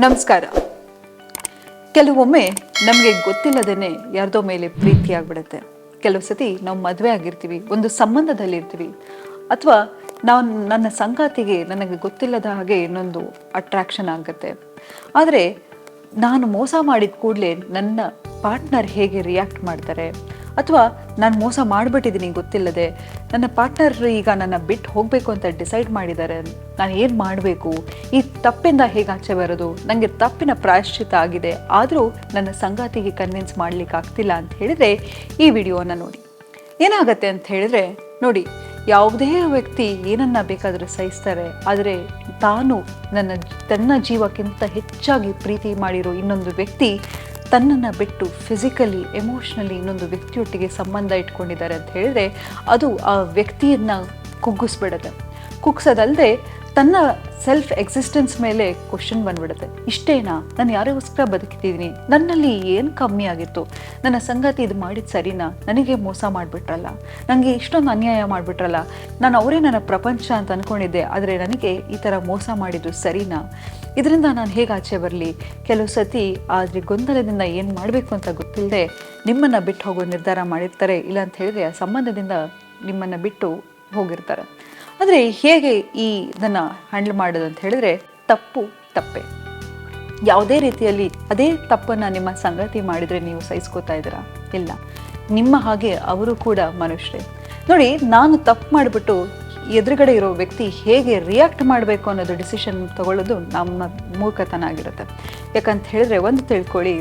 ನಮಸ್ಕಾರ. ಕೆಲವೊಮ್ಮೆ ನಮಗೆ ಗೊತ್ತಿಲ್ಲದೇನೆ ಯಾರ್ದೋ ಮೇಲೆ ಪ್ರೀತಿ ಆಗ್ಬಿಡುತ್ತೆ. ಕೆಲವು ಸತಿ ನಾವು ಮದುವೆ ಆಗಿರ್ತೀವಿ, ಒಂದು ಸಂಬಂಧದಲ್ಲಿ ಇರ್ತೀವಿ, ಅಥವಾ ನಾವು ನನ್ನ ಸಂಗಾತಿಗೆ ನನಗೆ ಗೊತ್ತಿಲ್ಲದ ಹಾಗೆ ಇನ್ನೊಂದು ಅಟ್ರಾಕ್ಷನ್ ಆಗುತ್ತೆ. ಆದರೆ ನಾನು ಮೋಸ ಮಾಡಿದ ಕೂಡಲೇ ನನ್ನ ಪಾರ್ಟ್ನರ್ ಹೇಗೆ ರಿಯಾಕ್ಟ್ ಮಾಡ್ತಾರೆ? ಅಥವಾ ನಾನು ಮೋಸ ಮಾಡಿಬಿಟ್ಟಿದ್ದೀನಿ ಗೊತ್ತಿಲ್ಲದೆ, ನನ್ನ ಪಾರ್ಟ್ನರ್ ಈಗ ನನ್ನ ಬಿಟ್ಟು ಹೋಗಬೇಕು ಅಂತ ಡಿಸೈಡ್ ಮಾಡಿದ್ದಾರೆ ನಾನು ಏನು ಮಾಡಬೇಕು? ಈ ತಪ್ಪಿಂದ ಹೇಗೆ ಆಚೆ ಬರೋದು? ನನಗೆ ತಪ್ಪಿನ ಪ್ರಾಯಶ್ಚಿತ ಆಗಿದೆ, ಆದರೂ ನನ್ನ ಸಂಗಾತಿಗೆ ಕನ್ವಿನ್ಸ್ ಮಾಡಲಿಕ್ಕೆ ಆಗ್ತಿಲ್ಲ ಅಂತ ಹೇಳಿದರೆ ಈ ವಿಡಿಯೋನ ನೋಡಿ. ಏನಾಗತ್ತೆ ಅಂತ ಹೇಳಿದ್ರೆ, ನೋಡಿ, ಯಾವುದೇ ವ್ಯಕ್ತಿ ಏನನ್ನ ಬೇಕಾದರೂ ಸಹಿಸ್ತಾರೆ, ಆದರೆ ತಾನು ನನ್ನ ತನ್ನ ಜೀವಕ್ಕಿಂತ ಹೆಚ್ಚಾಗಿ ಪ್ರೀತಿ ಮಾಡಿರೋ ಇನ್ನೊಂದು ವ್ಯಕ್ತಿ ತನ್ನನ್ನು ಬಿಟ್ಟು ಫಿಸಿಕಲಿ ಎಮೋಷ್ನಲಿ ಇನ್ನೊಂದು ವ್ಯಕ್ತಿಯೊಟ್ಟಿಗೆ ಸಂಬಂಧ ಇಟ್ಕೊಂಡಿದ್ದಾರೆ ಅಂತ ಹೇಳಿದ್ರೆ ಅದು ಆ ವ್ಯಕ್ತಿಯನ್ನು ಕುಗ್ಗಿಸ್ಬಿಡುತ್ತೆ. ಕುಗ್ಸೋದಲ್ಲದೆ ತನ್ನ ಸೆಲ್ಫ್ ಎಕ್ಸಿಸ್ಟೆನ್ಸ್ ಮೇಲೆ ಕ್ವಶನ್ ಬಂದ್ಬಿಡುತ್ತೆ. ಇಷ್ಟೇನಾ? ನಾನು ಯಾರಿಗೋಸ್ಕರ ಬದುಕಿದ್ದೀನಿ ನನ್ನಲ್ಲಿ ಏನು ಕಮ್ಮಿ ಆಗಿತ್ತು? ನನ್ನ ಸಂಗಾತಿ ಇದು ಮಾಡಿದ ಸರಿನಾ? ನನಗೆ ಮೋಸ ಮಾಡಿಬಿಟ್ರಲ್ಲ? ನನಗೆ ಇಷ್ಟೊಂದು ಅನ್ಯಾಯ ಮಾಡಿಬಿಟ್ರಲ್ಲ? ನಾನು ಅವರೇ ನನ್ನ ಪ್ರಪಂಚ ಅಂತ ಅಂದ್ಕೊಂಡಿದ್ದೆ ಆದರೆ ನನಗೆ ಈ ಥರ ಮೋಸ ಮಾಡಿದ್ದು ಸರಿನಾ? ಇದರಿಂದ ನಾನು ಹೇಗೆ ಆಚೆ ಬರಲಿ? ಕೆಲವು ಸತಿ ಆದರೆ ಗೊಂದಲದಿಂದ ಏನು ಮಾಡಬೇಕು ಅಂತ ಗೊತ್ತಿಲ್ಲದೆ ನಿಮ್ಮನ್ನು ಬಿಟ್ಟು ಹೋಗೋ ನಿರ್ಧಾರ ಮಾಡಿರ್ತಾರೆ, ಇಲ್ಲ ಅಂತ ಹೇಳಿದ್ರೆ ಆ ಸಂಬಂಧದಿಂದ ನಿಮ್ಮನ್ನು ಬಿಟ್ಟು ಹೋಗಿರ್ತಾರೆ. ಆದರೆ ಹೇಗೆ ಈ ಇದನ್ನು ಹ್ಯಾಂಡಲ್ ಮಾಡೋದು ಅಂತ ಹೇಳಿದ್ರೆ ತಪ್ಪು ತಪ್ಪೆ. ಯಾವುದೇ ರೀತಿಯಲ್ಲಿ ಅದೇ ತಪ್ಪನ್ನು ನಿಮ್ಮ ಸಂಗತಿ ಮಾಡಿದರೆ ನೀವು ಸಹಿಸ್ಕೋತಾ ಇದ್ದೀರಾ? ಇಲ್ಲ. ನಿಮ್ಮ ಹಾಗೆ ಅವರು ಕೂಡ ಮನುಷ್ಯರೇ. ನೋಡಿ, ನಾನು ತಪ್ಪು ಮಾಡಿಬಿಟ್ಟು ಎದುರುಗಡೆ ಇರೋ ವ್ಯಕ್ತಿ ಹೇಗೆ ರಿಯಾಕ್ಟ್ ಮಾಡಬೇಕು ಅನ್ನೋದು ಡಿಸಿಷನ್ ತಗೊಳ್ಳೋದು ನಮ್ಮ ಮೂರ್ಖತನ ಆಗಿರುತ್ತೆ. ಯಾಕಂತ ಹೇಳಿದ್ರೆ ಒಂದು ತಿಳ್ಕೊಳ್ಳಿ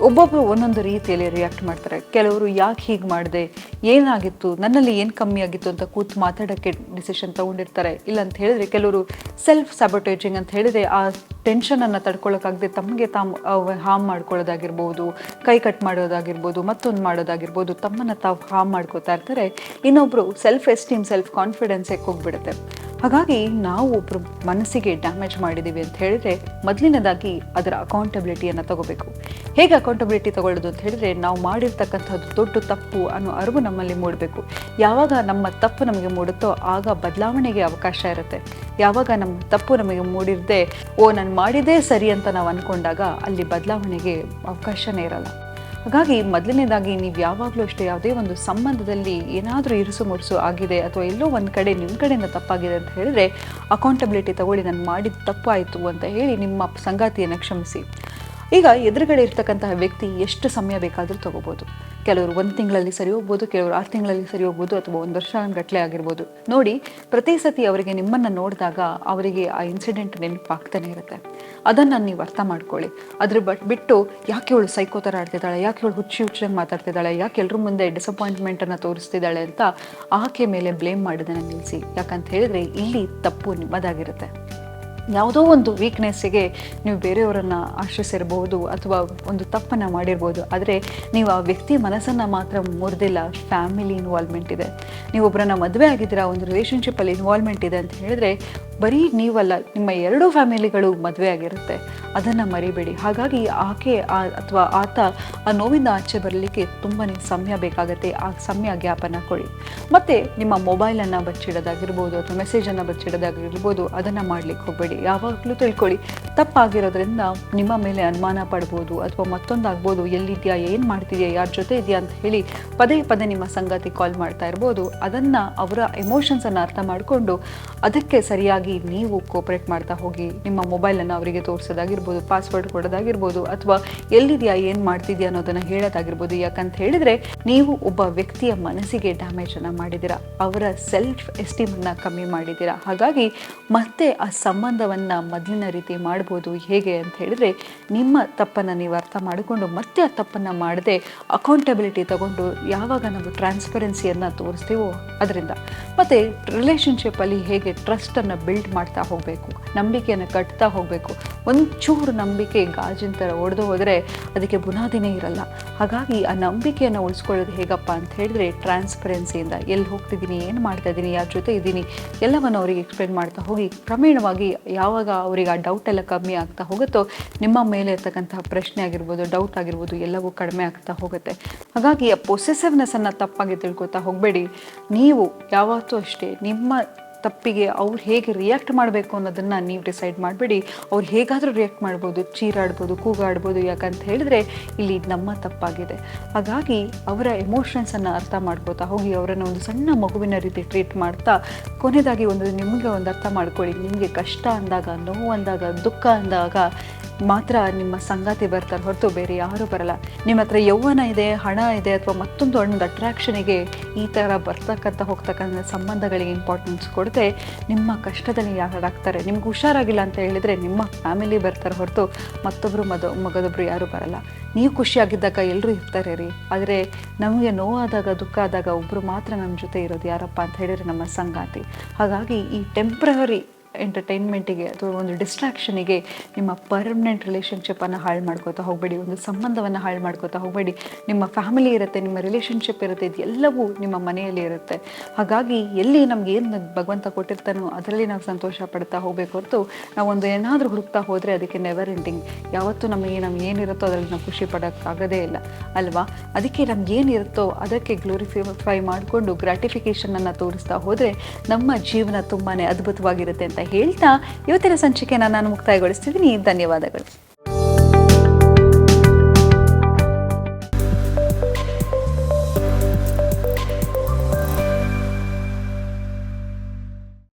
ಒಬ್ಬೊಬ್ಬರು ಒಂದೊಂದು ರೀತಿಯಲ್ಲಿ ರಿಯಾಕ್ಟ್ ಮಾಡ್ತಾರೆ. ಕೆಲವರು ಯಾಕೆ ಹೀಗೆ ಮಾಡಿದೆ? ಏನಾಗಿತ್ತು? ನನ್ನಲ್ಲಿ ಏನು ಕಮ್ಮಿ ಆಗಿತ್ತು ಅಂತ ಕೂತು ಮಾತಾಡೋಕ್ಕೆ ಡಿಸಿಷನ್ ತೊಗೊಂಡಿರ್ತಾರೆ. ಇಲ್ಲ ಅಂತ ಹೇಳಿದ್ರೆ ಕೆಲವರು ಸೆಲ್ಫ್ ಸಬೋಟೇಜಿಂಗ್ ಅಂತ ಹೇಳಿದ್ರೆ ಆ ಟೆನ್ಷನನ್ನು ತಡ್ಕೊಳ್ಳೋಕ್ಕಾಗದೆ ತಮಗೆ ತಾವು ಹಾಮ್ ಮಾಡ್ಕೊಳ್ಳೋದಾಗಿರ್ಬೋದು, ಕೈ ಕಟ್ ಮಾಡೋದಾಗಿರ್ಬೋದು, ಮತ್ತೊಂದು ಮಾಡೋದಾಗಿರ್ಬೋದು, ತಮ್ಮನ್ನು ತಾವು ಹಾಮ್ ಮಾಡ್ಕೋತಾ ಇರ್ತಾರೆ. ಇನ್ನೊಬ್ಬರು ಸೆಲ್ಫ್ ಎಸ್ಟೀಮ್ ಸೆಲ್ಫ್ ಕಾನ್ಫಿಡೆನ್ಸೇ ಹೋಗ್ಬಿಡುತ್ತೆ. ಹಾಗಾಗಿ ನಾವು ಒಬ್ಬರು ಮನಸ್ಸಿಗೆ ಡ್ಯಾಮೇಜ್ ಮಾಡಿದ್ದೀವಿ ಅಂತ ಹೇಳಿದ್ರೆ ಮೊದಲಿನದಾಗಿ ಅದರ ಅಕೌಂಟಬಿಲಿಟಿಯನ್ನು ತಗೋಬೇಕು. ಹೇಗೆ ಅಕೌಂಟಬಿಲಿಟಿ ತಗೊಳ್ಳೋದು ಅಂತ ಹೇಳಿದ್ರೆ, ನಾವು ಮಾಡಿರ್ತಕ್ಕಂಥದ್ದು ದೊಡ್ಡ ತಪ್ಪು ಅನ್ನೋ ಅರಿವು ನಮ್ಮಲ್ಲಿ ಮೂಡಬೇಕು. ಯಾವಾಗ ನಮ್ಮ ತಪ್ಪು ನಮಗೆ ಮೂಡುತ್ತೋ ಆಗ ಬದಲಾವಣೆಗೆ ಅವಕಾಶ ಇರುತ್ತೆ. ಯಾವಾಗ ನಮ್ಮ ತಪ್ಪು ನಮಗೆ ಮೂಡಿರದೆ, ಓ, ನಾನು ಮಾಡಿದೇ ಸರಿ ಅಂತ ನಾವು ಅಂದ್ಕೊಂಡಾಗ ಅಲ್ಲಿ ಬದಲಾವಣೆಗೆ ಅವಕಾಶನೇ ಇರಲ್ಲ. ಹಾಗಾಗಿ ಮೊದಲನೇದಾಗಿ ನೀವು ಯಾವಾಗಲೂ ಅಷ್ಟೇ ಯಾವುದೇ ಒಂದು ಸಂಬಂಧದಲ್ಲಿ ಏನಾದರೂ ಇರುಸು ಮುರುಸು ಆಗಿದೆ ಅಥವಾ ಎಲ್ಲೋ ಒಂದು ಕಡೆ ನಿಮ್ಮ ಕಡೆಯಿಂದ ತಪ್ಪಾಗಿದೆ ಅಂತ ಹೇಳಿದ್ರೆ ಅಕೌಂಟಬಿಲಿಟಿ ತಗೊಳ್ಳಿ, ನಾನು ಮಾಡಿದ ತಪ್ಪಾಯಿತು ಅಂತ ಹೇಳಿ ನಿಮ್ಮ ಸಂಗಾತಿಯನ್ನು ಕ್ಷಮಿಸಿ. ಈಗ ಎದುರುಗಡೆ ಇರ್ತಕ್ಕಂತಹ ವ್ಯಕ್ತಿ ಎಷ್ಟು ಸಮಯ ಬೇಕಾದರೂ ತಗೋಬೋದು. ಕೆಲವರು ಒಂದು ತಿಂಗಳಲ್ಲಿ ಸರಿ ಹೋಗ್ಬೋದು, ಕೆಲವರು ಆರು ತಿಂಗಳಲ್ಲಿ ಸರಿ ಹೋಗ್ಬೋದು ಅಥವಾ ಒಂದು ವರ್ಷ ಗಟ್ಟಲೆ ಆಗಿರ್ಬೋದು. ನೋಡಿ, ಪ್ರತಿ ಸತಿ ಅವರಿಗೆ ನಿಮ್ಮನ್ನು ನೋಡಿದಾಗ ಅವರಿಗೆ ಆ ಇನ್ಸಿಡೆಂಟ್ ನೆನಪಾಗ್ತಾನೆ ಇರುತ್ತೆ. ಅದನ್ನು ನೀವು ಅರ್ಥ ಮಾಡ್ಕೊಳ್ಳಿ. ಅದ್ರ ಬಟ್ ಬಿಟ್ಟು ಯಾಕೆ ಇವಳು ಸೈಕೋ ಥರ ಆಡ್ತಿದ್ದಾಳೆ, ಯಾಕೆ ಇವಳು ಹುಚ್ಚಿ ಹುಚ್ಚಾಗಿ ಮಾತಾಡ್ತಿದ್ದಾಳೆ, ಯಾಕೆ ಎಲ್ಲರ ಮುಂದೆ ಡಿಸಪಾಯಿಂಟ್ಮೆಂಟನ್ನು ತೋರಿಸ್ತಿದ್ದಾಳೆ ಅಂತ ಆಕೆ ಮೇಲೆ ಬ್ಲೇಮ್ ಮಾಡೋದನ್ನು ನಿಲ್ಲಿಸಿ ಯಾಕಂತ ಹೇಳಿದ್ರೆ ಇಲ್ಲಿ ತಪ್ಪು ನಿಮ್ಮದಾಗಿರುತ್ತೆ. ಯಾವುದೋ ಒಂದು ವೀಕ್ನೆಸ್ಸಿಗೆ ನೀವು ಬೇರೆಯವರನ್ನು ಆಶ್ರಯಿಸಿರ್ಬೋದು ಅಥವಾ ಒಂದು ತಪ್ಪನ್ನು ಮಾಡಿರ್ಬೋದು. ಆದರೆ ನೀವು ಆ ವ್ಯಕ್ತಿ ಮನಸ್ಸನ್ನು ಮಾತ್ರ ಮುರಿದಿಲ್ಲ ಫ್ಯಾಮಿಲಿ ಇನ್ವಾಲ್ವ್ಮೆಂಟ್ ಇದೆ. ನೀವು ಒಬ್ಬರನ್ನ ಮದುವೆ ಆಗಿದ್ದೀರಾ, ಒಂದು ರಿಲೇಷನ್ಶಿಪ್ಪಲ್ಲಿ ಇನ್ವಾಲ್ವ್ಮೆಂಟ್ ಇದೆ ಅಂತ ಹೇಳಿದ್ರೆ ಬರೀ ನೀವಲ್ಲ, ನಿಮ್ಮ ಎರಡೂ ಫ್ಯಾಮಿಲಿಗಳು ಮದುವೆ ಆಗಿರುತ್ತೆ. ಅದನ್ನು ಮರಿಬೇಡಿ. ಹಾಗಾಗಿ ಆಕೆ ಅಥವಾ ಆತ ಆ ನೋವಿಂದ ಆಚೆ ಬರಲಿಕ್ಕೆ ತುಂಬಾ ಸಮಯ ಬೇಕಾಗುತ್ತೆ. ಆ ಸಮಯ ಗ್ಯಾಪನ್ನು ಕೊಡಿ. ಮತ್ತು ನಿಮ್ಮ ಮೊಬೈಲನ್ನು ಬಚ್ಚಿಡೋದಾಗಿರ್ಬೋದು, ಅಥವಾ ಮೆಸೇಜನ್ನು ಬಚ್ಚಿಡೋದಾಗಿರ್ಬೋದು, ಅದನ್ನು ಮಾಡಲಿಕ್ಕೆ ಹೋಗಬೇಡಿ. ಯಾವಾಗಲೂ ತಿಳ್ಕೊಳ್ಳಿ. ತಪ್ಪಾಗಿರೋದ್ರಿಂದ ನಿಮ್ಮ ಮೇಲೆ ಅನುಮಾನ ಪಡ್ಬೋದು, ಅಥವಾ ಮತ್ತೊಂದಾಗ್ಬೋದು, ಎಲ್ಲಿದೆಯಾ, ಏನು ಮಾಡ್ತಿದೆಯಾ, ಯಾರ ಜೊತೆ ಇದೆಯಾ ಅಂತ ಹೇಳಿ ಪದೇ ಪದೇ ನಿಮ್ಮ ಸಂಗಾತಿ ಕಾಲ್ ಮಾಡ್ತಾ ಇರ್ಬೋದು. ಅದನ್ನು ಅವರ ಎಮೋಷನ್ಸನ್ನು ಅರ್ಥ ಮಾಡಿಕೊಂಡು ಅದಕ್ಕೆ ಸರಿಯಾಗಿ ನೀವು ಕೋಪರೇಟ್ ಮಾಡ್ತಾ ಹೋಗಿ ನಿಮ್ಮ ಮೊಬೈಲನ್ನು ಅವರಿಗೆ ತೋರಿಸೋದಾಗಿರ್ಬೋದು ಪಾಸ್ವರ್ಡ್ ಕೊಡೋದಾಗಿರ್ಬೋದು, ಅಥವಾ ಎಲ್ಲಿದೆಯಾ, ಏನು ಮಾಡ್ತಿದ್ಯಾ ಅನ್ನೋದನ್ನು ಹೇಳೋದಾಗಿರ್ಬೋದು. ಯಾಕಂತ ಹೇಳಿದರೆ ನೀವು ಒಬ್ಬ ವ್ಯಕ್ತಿಯ ಮನಸ್ಸಿಗೆ ಡ್ಯಾಮೇಜನ್ನು ಮಾಡಿದ್ದೀರಾ, ಅವರ ಸೆಲ್ಫ್ ಎಸ್ಟೀಮನ್ನು ಕಮ್ಮಿ ಮಾಡಿದ್ದೀರಾ. ಹಾಗಾಗಿ ಮತ್ತೆ ಆ ಸಂಬಂಧವನ್ನು ಮೊದಲಿನ ರೀತಿ ಮಾಡ್ಬೋದು ಹೇಗೆ ಅಂತ ಹೇಳಿದರೆ, ನಿಮ್ಮ ತಪ್ಪನ್ನು ನೀವು ಅರ್ಥ ಮಾಡಿಕೊಂಡು ಮತ್ತೆ ಆ ತಪ್ಪನ್ನು ಮಾಡದೆ ಅಕೌಂಟಬಿಲಿಟಿ ತಗೊಂಡು ಯಾವಾಗ ನಾವು ಟ್ರಾನ್ಸ್ಪರೆನ್ಸಿಯನ್ನು ತೋರಿಸ್ತೀವೋ ಅದರಿಂದ. ಮತ್ತು ರಿಲೇಷನ್ಶಿಪ್ಪಲ್ಲಿ ಹೇಗೆ ಟ್ರಸ್ಟನ್ನು ಬಿಲ್ಡ್ ಮಾಡ್ತಾ ಹೋಗಬೇಕು, ನಂಬಿಕೆಯನ್ನು ಕಟ್ತಾ ಹೋಗಬೇಕು. ಒಂಚೂರು ನಂಬಿಕೆ ಗಾಜಿನ ಥರ ಒಡೆದು ಹೋದರೆ ಅದಕ್ಕೆ ಬುನಾದಿನೇ ಇರಲ್ಲ. ಹಾಗಾಗಿ ಆ ನಂಬಿಕೆಯನ್ನು ಉಳಿಸ್ಕೊಳ್ಳೋದು ಹೇಗಪ್ಪ ಅಂತ ಹೇಳಿದ್ರೆ ಟ್ರಾನ್ಸ್ಪರೆನ್ಸಿಯಿಂದ ಎಲ್ಲಿ ಹೋಗ್ತಿದ್ದೀನಿ, ಏನು ಮಾಡ್ತಾ ಇದ್ದೀನಿ, ಯಾರ ಜೊತೆ ಇದ್ದೀನಿ, ಎಲ್ಲವನ್ನು ಅವರಿಗೆ ಎಕ್ಸ್ಪ್ಲೇನ್ ಮಾಡ್ತಾ ಹೋಗಿ, ಕ್ರಮೇಣವಾಗಿ ಯಾವಾಗ ಅವರಿಗೆ ಆ ಡೌಟ್ ಎಲ್ಲ ಕಮ್ಮಿ ಆಗ್ತಾ ಹೋಗುತ್ತೋ, ನಿಮ್ಮ ಮೇಲೆ ಇರ್ತಕ್ಕಂತಹ ಪ್ರಶ್ನೆ ಆಗಿರ್ಬೋದು ಡೌಟ್ ಆಗಿರ್ಬೋದು, ಎಲ್ಲವೂ ಕಡಿಮೆ ಆಗ್ತಾ ಹೋಗುತ್ತೆ. ಹಾಗಾಗಿ ಆ ಪೊಸೆಸಿವ್ನೆಸ್ಸನ್ನು ತಪ್ಪಾಗಿ ತಿಳ್ಕೊತಾ ಹೋಗಬೇಡಿ. ನೀವು ಯಾವತ್ತೂ ಅಷ್ಟೇ, ನಿಮ್ಮ ತಪ್ಪಿಗೆ ಅವ್ರು ಹೇಗೆ ರಿಯಾಕ್ಟ್ ಮಾಡಬೇಕು ಅನ್ನೋದನ್ನು ನೀವು ಡಿಸೈಡ್ ಮಾಡಬೇಡಿ. ಅವ್ರು ಹೇಗಾದರೂ ರಿಯಾಕ್ಟ್ ಮಾಡ್ಬೋದು, ಚೀರಾಡ್ಬೋದು, ಕೂಗಾಡ್ಬೋದು ಯಾಕಂತ ಹೇಳಿದ್ರೆ ಇಲ್ಲಿ ನಮ್ಮ ತಪ್ಪಾಗಿದೆ. ಹಾಗಾಗಿ ಅವರ ಎಮೋಷನ್ಸನ್ನು ಅರ್ಥ ಮಾಡ್ಕೋತಾ ಹೋಗಿ, ಅವರನ್ನು ಒಂದು ಸಣ್ಣ ಮಗುವಿನ ರೀತಿ ಟ್ರೀಟ್ ಮಾಡ್ತಾ ಕೊನೆಯದಾಗಿ ಒಂದು ನಿಮಗೆ ಒಂದು ಅರ್ಥ ಮಾಡ್ಕೊಳ್ಳಿ. ನಿಮಗೆ ಕಷ್ಟ ಅಂದಾಗ, ನೋವು ಅಂದಾಗ, ದುಃಖ ಅಂದಾಗ ಮಾತ್ರ ನಿಮ್ಮ ಸಂಗಾತಿ ಬರ್ತಾರೆ, ಹೊರತು ಬೇರೆ ಯಾರೂ ಬರಲ್ಲ. ನಿಮ್ಮ ಹತ್ರ ಯೌವನ ಇದೆ, ಹಣ ಇದೆ ಅಥವಾ ಮತ್ತೊಂದು ಒಂದು ಅಟ್ರಾಕ್ಷನಿಗೆ ಈ ಥರ ಬರ್ತಕ್ಕಂಥ ಹೋಗ್ತಕ್ಕಂಥ ಸಂಬಂಧಗಳಿಗೆ ಇಂಪಾರ್ಟೆನ್ಸ್ ಕೊಡದೆ ನಿಮ್ಮ ಕಷ್ಟದಲ್ಲಿ ಯಾರಾಗ್ತಾರೆ ನಿಮ್ಗೆ ಹುಷಾರಾಗಿಲ್ಲ ಅಂತ ಹೇಳಿದರೆ ನಿಮ್ಮ ಫ್ಯಾಮಿಲಿ ಬರ್ತಾರೆ, ಹೊರತು ಮತ್ತೊಬ್ಬರು ಮದ ಮಗದೊಬ್ಬರು ಯಾರೂ ಬರಲ್ಲ. ನೀವು ಖುಷಿಯಾಗಿದ್ದಾಗ ಎಲ್ಲರೂ ಇರ್ತಾರೆ ರೀ. ಆದರೆ ನಮಗೆ ನೋವಾದಾಗ, ದುಃಖ ಆದಾಗ ಒಬ್ಬರು ಮಾತ್ರ ನಮ್ಮ ಜೊತೆ ಇರೋದು ಯಾರಪ್ಪ ಅಂತ ಹೇಳಿದರೆ ನಮ್ಮ ಸಂಗಾತಿ. ಹಾಗಾಗಿ ಈ ಟೆಂಪ್ರವರಿ ಎಂಟರ್ಟೈನ್ಮೆಂಟಿಗೆ ಅಥವಾ ಒಂದು ಡಿಸ್ಟ್ರಾಕ್ಷನಿಗೆ ನಿಮ್ಮ ಪರ್ಮನೆಂಟ್ ರಿಲೇಷನ್ಶಿಪ್ಪನ್ನು ಹಾಳು ಮಾಡ್ಕೋತಾ ಹೋಗಬೇಡಿ, ಒಂದು ಸಂಬಂಧವನ್ನು ಹಾಳು ಮಾಡ್ಕೋತಾ ಹೋಗಬೇಡಿ. ನಿಮ್ಮ ಫ್ಯಾಮಿಲಿ ಇರುತ್ತೆ, ನಿಮ್ಮ ರಿಲೇಷನ್ಶಿಪ್ ಇರುತ್ತೆ, ಇದೆಲ್ಲವೂ ನಿಮ್ಮ ಮನೆಯಲ್ಲಿ ಇರುತ್ತೆ. ಹಾಗಾಗಿ ಎಲ್ಲಿ ನಮ್ಗೆ ಏನು ಭಗವಂತ ಕೊಟ್ಟಿರ್ತಾನೋ ಅದರಲ್ಲಿ ನಾವು ಸಂತೋಷ ಪಡ್ತಾ ಹೋಗಬೇಕು ಹೊರತು ನಾವೊಂದು ಏನಾದರೂ ಹುಡುಕ್ತಾ ಹೋದರೆ ಅದಕ್ಕೆ ನೆವರ್ ಎಂಡಿಂಗ್ ಯಾವತ್ತೂ ನಮಗೆ ನಮ್ಗೆ ಏನಿರುತ್ತೋ ಅದರಲ್ಲಿ ನಾವು ಖುಷಿ ಪಡೋಕ್ಕಾಗೋದೇ ಇಲ್ಲ, ಅಲ್ವಾ? ಅದಕ್ಕೆ ನಮ್ಗೆ ಏನಿರುತ್ತೋ ಅದಕ್ಕೆ ಗ್ಲೋರಿಫೈ ಮಾಡಿಕೊಂಡು ಗ್ರಾಟಿಫಿಕೇಷನನ್ನು ತೋರಿಸ್ತಾ ಹೋದರೆ ನಮ್ಮ ಜೀವನ ತುಂಬಾ ಅದ್ಭುತವಾಗಿರುತ್ತೆ ಅಂತ ಹೇಳ್ತಾ ಇವತ್ತಿನ ಸಂಚಿಕೆನ ನಾನು ಮುಕ್ತಾಯಗೊಳಿಸ್ತಿದ್ದೀನಿ. ಧನ್ಯವಾದಗಳು.